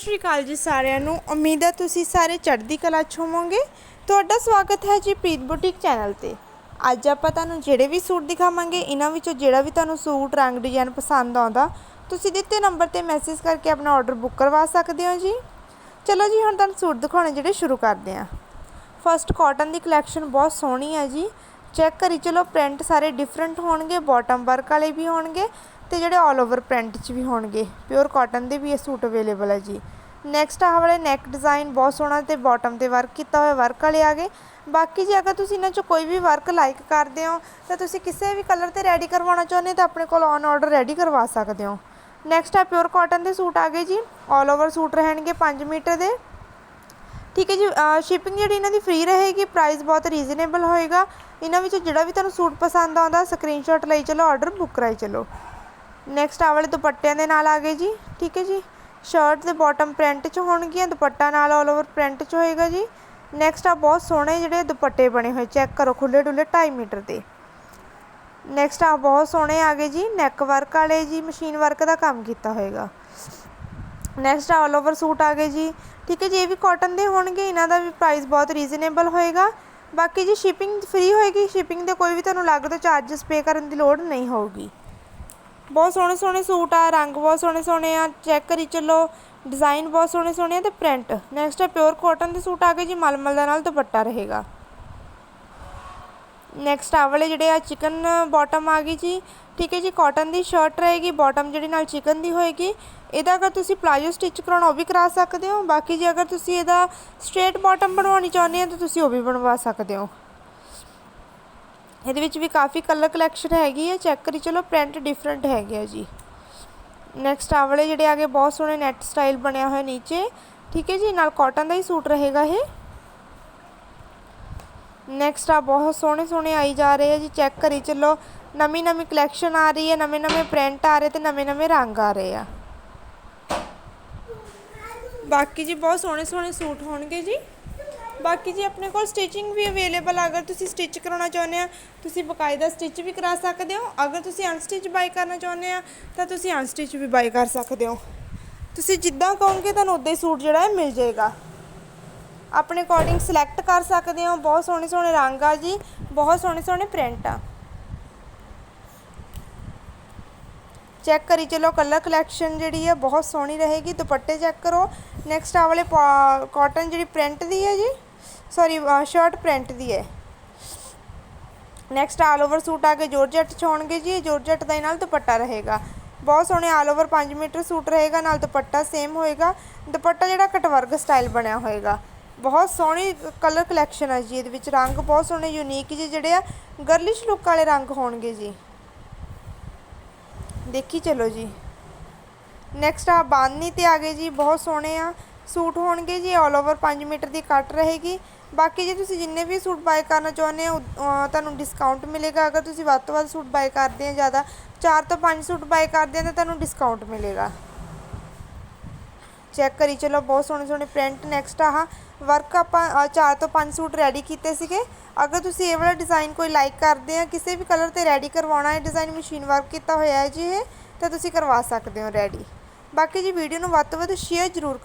ਸ਼੍ਰੀ ਅਕਾਲ ਜੀ ਸਾਰਿਆਂ ਨੂੰ। ਉਮੀਦ ਹੈ ਤੁਸੀਂ ਸਾਰੇ ਚੜ੍ਹਦੀ ਕਲਾ 'ਚ ਹੋਵੋਗੇ। ਤੁਹਾਡਾ ਸਵਾਗਤ ਹੈ ਜੀ ਪ੍ਰੀਤ ਬੁਟੀਕ ਚੈਨਲ ਤੇ। ਅੱਜ ਆਪਾਂ ਤੁਹਾਨੂੰ ਜਿਹੜੇ ਵੀ ਸੂਟ ਦਿਖਾਵਾਂਗੇ, ਇਹਨਾਂ ਵਿੱਚੋਂ ਜਿਹੜਾ ਵੀ ਤੁਹਾਨੂੰ ਸੂਟ, ਰੰਗ ਡਿਜ਼ਾਈਨ ਪਸੰਦ ਆਉਂਦਾ, ਤੁਸੀਂ ਦਿੱਤੇ ਨੰਬਰ ਤੇ ਮੈਸੇਜ ਕਰਕੇ ਆਪਣਾ ਆਰਡਰ ਬੁੱਕ ਕਰਵਾ ਸਕਦੇ ਹੋ ਜੀ। ਚਲੋ ਜੀ, ਹੁਣ ਤੁਹਾਨੂੰ ਸੂਟ ਦਿਖਾਉਣੇ ਜਿਹੜੇ ਸ਼ੁਰੂ ਕਰਦੇ ਹਾਂ। ਫਸਟ ਕਾਟਨ ਦੀ ਕਲੈਕਸ਼ਨ ਬਹੁਤ ਸੋਹਣੀ ਹੈ ਜੀ। ਚੈੱਕ ਕਰੀ, ਚਲੋ ਪ੍ਰਿੰਟ ਸਾਰੇ ਡਿਫਰੈਂਟ ਹੋਣਗੇ ਬਾਟਮ ਵਰਕ ਵਾਲੇ ਵੀ ਹੋਣਗੇ। ਤੇ ਜਿਹੜੇ ਆਲ ਓਵਰ ਪ੍ਰਿੰਟ 'ਚ ਵੀ ਹੋਣਗੇ ਪਿਓਰ ਕਾਟਨ ਦੇ ਵੀ ਇਹ ਸੂਟ ਅਵੇਲੇਬਲ ਹੈ ਜੀ। ਨੈਕਸਟ ਆਹ ਵਾਲੇ ਨੈਕ ਡਿਜ਼ਾਈਨ ਬਹੁਤ ਸੋਹਣਾ ਤੇ ਬਾਟਮ ਤੇ ਵਰਕ ਕੀਤਾ ਹੋਇਆ ਵਰਕ ਵਾਲੇ ਆ ਗਏ। ਬਾਕੀ ਜੇ ਅਗਰ ਤੁਸੀਂ ਇਹਨਾਂ 'ਚੋਂ ਕੋਈ ਵੀ ਵਰਕ ਲਾਈਕ ਕਰਦੇ ਹੋ, ਤਾਂ ਤੁਸੀਂ ਕਿਸੇ ਵੀ ਕਲਰ ਤੇ ਰੈਡੀ ਕਰਵਾਉਣਾ ਚਾਹੁੰਦੇ ਤਾਂ ਆਪਣੇ ਕੋਲ ਔਨ ਆਰਡਰ ਰੈਡੀ ਕਰਵਾ ਸਕਦੇ ਹੋ। ਨੈਕਸਟ ਆ ਪਿਓਰ ਕਾਟਨ ਦੇ ਸੂਟ ਆ ਗਏ ਜੀ। ਆਲ ਓਵਰ ਸੂਟ ਰਹਿਣਗੇ 5 ਮੀਟਰ ਦੇ। ਠੀਕ ਹੈ ਜੀ ਸ਼ਿਪਿੰਗ ਜਿਹੜੀ ਇਹਨਾਂ ਦੀ ਫ੍ਰੀ ਰਹੇਗੀ ਪ੍ਰਾਈਸ ਬਹੁਤ ਰੀਜ਼ਨੇਬਲ ਹੋਏਗਾ। ਇਹਨਾਂ ਵਿੱਚੋਂ ਜਿਹੜਾ ਵੀ ਤੁਹਾਨੂੰ ਸੂਟ ਪਸੰਦ ਆਉਂਦਾ ਸਕਰੀਨਸ਼ਾਟ ਲਈ ਚਲੋ ਆਰਡਰ ਬੁੱਕ ਕਰਾਈ ਚਲੋ। ਨੈਕਸਟ ਆਹ ਵਾਲੇ ਦੁਪੱਟਿਆਂ ਦੇ ਨਾਲ ਆ ਗਏ ਜੀ, ਠੀਕ ਹੈ ਜੀ। ਸ਼ਰਟ ਦੇ ਬਾਟਮ ਪ੍ਰਿੰਟ 'ਚ ਹੋਣਗੀਆਂ, ਦੁਪੱਟਾ ਨਾਲ ਆਲ ਓਵਰ ਪ੍ਰਿੰਟ 'ਚ ਹੋਏਗਾ ਜੀ। ਨੈਕਸਟ ਆ ਬਹੁਤ ਸੋਹਣੇ ਜਿਹੜੇ ਦੁਪੱਟੇ ਬਣੇ ਹੋਏ, ਚੈੱਕ ਕਰੋ ਖੁੱਲੇ ਡੁੱਲੇ 2.5 ਮੀਟਰ ਦੇ। ਨੈਕਸਟ ਆ ਬਹੁਤ ਸੋਹਣੇ ਆ ਗਏ ਜੀ ਨੈਕ ਵਰਕ ਵਾਲੇ ਜੀ ਮਸ਼ੀਨ ਵਰਕ ਦਾ ਕੰਮ ਕੀਤਾ ਹੋਏਗਾ। ਨੈਕਸਟ ਆਲ ਓਵਰ ਸੂਟ ਆ ਗਏ ਜੀ, ਠੀਕ ਹੈ ਜੀ, ਇਹ ਵੀ ਕਾਟਨ ਦੇ ਹੋਣਗੇ, ਇਹਨਾਂ ਦਾ ਵੀ ਪ੍ਰਾਈਸ ਬਹੁਤ ਰੀਜ਼ਨੇਬਲ ਹੋਏਗਾ। ਬਾਕੀ ਜੀ ਸ਼ਿਪਿੰਗ ਫ੍ਰੀ ਹੋਏਗੀ ਸ਼ਿਪਿੰਗ ਦੇ ਕੋਈ ਵੀ ਤੁਹਾਨੂੰ ਅਲੱਗ ਤੋਂ ਚਾਰजेस ਪੇ ਕਰਨ ਦੀ ਲੋੜ ਨਹੀਂ ਹੋਊਗੀ। ਬਹੁਤ ਸੋਹਣੇ ਸੋਹਣੇ ਸੂਟ ਆ, ਰੰਗ ਬਹੁਤ ਸੋਹਣੇ ਸੋਹਣੇ ਆ, ਚੈੱਕ ਕਰੀ ਚੱਲੋ ਡਿਜ਼ਾਈਨ ਬਹੁਤ ਸੋਹਣੇ ਸੋਹਣੇ ਆ ਤੇ ਪ੍ਰਿੰਟ ਨੈਕਸਟ ਹੈ ਪਿਓਰ ਕਾਟਨ ਦੇ ਸੂਟ ਆ ਗਏ ਜੀ, ਮਲਮਲ ਦਾ ਨਾਲ ਦੁਪੱਟਾ ਰਹੇਗਾ। ਨੈਕਸਟ ਆ ਵਾਲੇ ਜਿਹੜੇ ਆ ਚਿਕਨ ਬਾਟਮ ਆ ਗਈ ਜੀ। ਠੀਕ ਹੈ ਜੀ ਕਾਟਨ ਦੀ ਸ਼ਰਟ ਰਹੇਗੀ ਬਾਟਮ ਜਿਹੜੀ ਨਾਲ ਚਿਕਨ ਦੀ ਹੋਏਗੀ। ਇਹਦਾ ਅਗਰ ਤੁਸੀਂ ਪਲਾਜੋ ਸਟਿਚ ਕਰਾਉਣਾ, ਉਹ ਵੀ ਕਰਾ ਸਕਦੇ ਹੋ। ਬਾਕੀ ਜੇ ਅਗਰ ਤੁਸੀਂ ਇਹਦਾ ਸਟ੍ਰੇਟ ਬਾਟਮ ਬਣਵਾਉਣੀ ਚਾਹੁੰਦੇ ਹੋ, ਤਾਂ ਤੁਸੀਂ ਉਹ ਵੀ ਬਣਵਾ ਸਕਦੇ ਹੋ। ਇਹਦੇ ਵਿੱਚ ਵੀ ਕਾਫੀ ਕਲਰ ਕਲੈਕਸ਼ਨ ਹੈਗੀ ਹੈ। ਚੈੱਕ ਕਰੀ, ਚਲੋ ਪ੍ਰਿੰਟ ਡਿਫਰੈਂਟ ਹੈਗੇ ਆ ਜੀ। ਨੈਕਸਟ ਆ ਵਾਲੇ ਜਿਹੜੇ ਆਗੇ ਬਹੁਤ ਸੋਹਣੇ ਨੈਟ ਸਟਾਈਲ ਬਣਿਆ ਹੋਇਆ ਨੀਚੇ। ਠੀਕ ਹੈ ਜੀ, ਨਾਲ ਕਾਟਨ ਦਾ ਹੀ ਸੂਟ ਰਹੇਗਾ ਇਹ। ਨੈਕਸਟ ਆ ਬਹੁਤ ਸੋਹਣੇ ਸੋਹਣੇ ਆਈ ਜਾ ਰਹੇ ਆ ਜੀ। ਚੈੱਕ ਕਰੀ, ਚਲੋ ਨਵੀਂ ਨਵੀਂ ਕਲੈਕਸ਼ਨ ਆ ਰਹੀ ਹੈ, ਨਵੇਂ ਨਵੇਂ ਪ੍ਰਿੰਟ ਆ ਰਹੇ ਤੇ ਨਵੇਂ ਨਵੇਂ ਰੰਗ ਆ ਰਹੇ ਆ। ਬਾਕੀ ਜੀ ਬਹੁਤ ਸੋਹਣੇ ਸੋਹਣੇ ਸੂਟ ਹੋਣਗੇ ਜੀ। ਬਾਕੀ ਜੀ ਆਪਣੇ ਕੋਲ ਸਟਿਚਿੰਗ ਵੀ ਅਵੇਲੇਬਲ ਆ, ਅਗਰ ਤੁਸੀਂ ਸਟਿਚ ਕਰਾਉਣਾ ਚਾਹੁੰਦੇ ਆ, ਤੁਸੀਂ ਬਕਾਇਦਾ ਸਟਿਚ ਵੀ ਕਰਾ ਸਕਦੇ ਹੋ। ਅਗਰ ਤੁਸੀਂ ਅਨਸਟਿਚ ਬਾਈ ਕਰਨਾ ਚਾਹੁੰਦੇ ਆ, ਤਾਂ ਤੁਸੀਂ ਅਨਸਟਿਚ ਵੀ ਬਾਈ ਕਰ ਸਕਦੇ ਹੋ। ਤੁਸੀਂ ਜਿੱਦਾਂ ਕਹੋਗੇ, ਤੁਹਾਨੂੰ ਉਦਾਂ ਹੀ ਸੂਟ ਜਿਹੜਾ ਹੈ ਮਿਲ ਜਾਏਗਾ। ਆਪਣੇ ਅਕੋਰਡਿੰਗ ਸਿਲੈਕਟ ਕਰ ਸਕਦੇ ਹੋ। ਬਹੁਤ ਸੋਹਣੇ ਸੋਹਣੇ ਰੰਗ ਆ ਜੀ, ਬਹੁਤ ਸੋਹਣੇ ਸੋਹਣੇ ਪ੍ਰਿੰਟ ਆ। ਚੈੱਕ ਕਰੀ ਚਲੋ ਕਲਰ ਕਲੈਕਸ਼ਨ ਜਿਹੜੀ ਹੈ ਬਹੁਤ ਸੋਹਣੀ ਰਹੇਗੀ। ਦੁਪੱਟੇ ਚੈੱਕ ਕਰੋ। ਨੈਕਸਟ ਆ ਵਾਲੇ ਕਾਟਨ ਜਿਹੜੀ ਪ੍ਰਿੰਟ ਦੀ ਹੈ ਜੀ ਸੌਰੀ ਸ਼ਰਟ ਪ੍ਰਿੰਟ ਦੀ ਹੈ। ਨੈਕਸਟ ਆਲ ਓਵਰ ਸੂਟ ਆ ਕੇ ਜੋਰਜਟ ਚ ਹੋਣਗੇ ਜੀ। ਜੋਰਜਟ ਦਾ ਹੀ ਨਾਲ ਦੁਪੱਟਾ ਰਹੇਗਾ। ਬਹੁਤ ਸੋਹਣੇ ਆਲ ਓਵਰ 5 ਮੀਟਰ ਸੂਟ ਰਹੇਗਾ, ਨਾਲ ਦੁਪੱਟਾ ਸੇਮ ਹੋਏਗਾ। ਦੁਪੱਟਾ ਜਿਹੜਾ ਕਟਵਰਗ ਸਟਾਈਲ ਬਣਿਆ ਹੋਏਗਾ। ਬਹੁਤ ਸੋਹਣੀ ਕਲਰ ਕਲੈਕਸ਼ਨ ਹੈ ਜੀ ਇਹਦੇ ਵਿੱਚ। ਰੰਗ ਬਹੁਤ ਸੋਹਣੇ ਯੂਨੀਕ ਜੀ ਜਿਹੜੇ ਆ ਗਰਲਿਸ਼ ਲੁੱਕ ਵਾਲੇ ਰੰਗ ਹੋਣਗੇ ਜੀ। ਦੇਖੀ ਚਲੋ ਜੀ। ਨੈਕਸਟ ਆ ਬਾਂਦਨੀ ਤੇ ਆ ਗਏ ਜੀ। ਬਹੁਤ ਸੋਹਣੇ ਆ। ਸੂਟ ਹੋਣਗੇ ਜੀ ਆਲ ਓਵਰ 5 ਮੀਟਰ ਦੀ ਕੱਟ ਰਹੇਗੀ। ਬਾਕੀ ਜੇ, ਤੁਸੀਂ ਜਿੰਨੇ ਵੀ ਸੂਟ ਬਾਏ ਕਰਨਾ ਚਾਹੁੰਦੇ ਹੋ ਤੁਹਾਨੂੰ ਡਿਸਕਾਊਂਟ ਮਿਲੇਗਾ। ਅਗਰ ਤੁਸੀਂ ਵੱਧ ਤੋਂ ਵੱਧ ਸੂਟ ਬਾਏ ਕਰਦੇ ਆ ਜ਼ਿਆਦਾ 4 ਤੋਂ 5 ਸੂਟ ਬਾਏ ਕਰਦੇ ਆ ਤਾਂ ਤੁਹਾਨੂੰ ਡਿਸਕਾਊਂਟ ਮਿਲੇਗਾ। ਚੈੱਕ ਕਰੀ, ਚਲੋ ਬਹੁਤ ਸੋਹਣੇ ਸੋਹਣੇ ਪ੍ਰਿੰਟ ਨੈਕਸਟ ਆਹ ਵਰਕ ਆਪਾਂ 4 ਤੋਂ 5 ਸੂਟ ਰੈਡੀ ਕੀਤੇ ਸੀਗੇ। ਅਗਰ ਤੁਸੀਂ ਇਹ ਵਾਲਾ ਡਿਜ਼ਾਈਨ ਕੋਈ ਲਾਈਕ ਕਰਦੇ ਆ, ਕਿਸੇ ਵੀ ਕਲਰ ਤੇ ਰੈਡੀ ਕਰਵਾਉਣਾ ਹੈ ਡਿਜ਼ਾਈਨ ਮਸ਼ੀਨ ਵਰਕ ਕੀਤਾ ਹੋਇਆ ਹੈ ਜੀ ਇਹ, ਤਾਂ ਤੁਸੀਂ ਕਰਵਾ ਸਕਦੇ ਹੋ ਰੈਡੀ ਬਾਕੀ ਜੀ ਵੀਡੀਓ ਨੂੰ ਵੱਧ ਤੋਂ ਵੱਧ ਸ਼ੇਅਰ ਜ਼ਰੂਰ